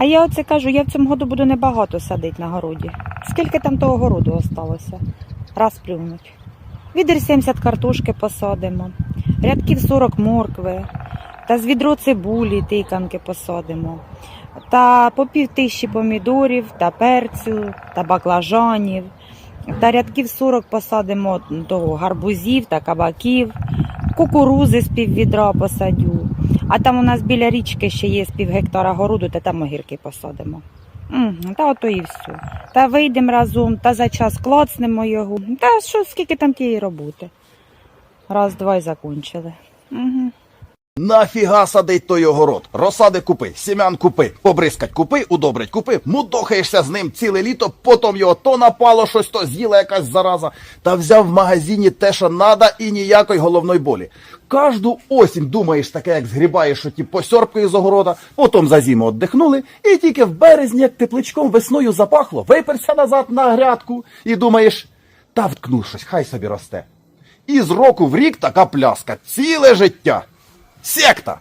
А я оце кажу, я в цьому году буду небагато садити на городі. Скільки там того городу осталося? Раз плюнуть. Відер 70 картошки посадимо, рядків 40 моркви, та з відро цибулі, тиканки посадимо, та по пів тисячі помідорів, та перцю, та баклажанів, та рядків 40 посадимо того гарбузів та кабаків, кукурузи з пів відра посадю. А там у нас біля річки ще є з пів гектара городу, та там огірки посадимо. Та ото і все. Та вийдемо разом, та за час клацнемо його. Та що, скільки там тієї роботи? Раз, два і закончили. Угу. Нафіга садить той огород? Розсади купи, сім'ян купи, побризкать купи, удобрить купи, мудохаєшся з ним ціле літо, потім його то напало щось, то з'їла якась зараза, та взяв в магазині те, що надо, і ніякої головної болі. Кожну осінь думаєш таке, як згрібаєш, що ті посьорбки з огорода, потім за зиму віддихнули, і тільки в березні, як тепличком весною запахло, виперся назад на грядку і думаєш, та вткну щось, хай собі росте. І з року в рік така пляска, ціле життя. Секта!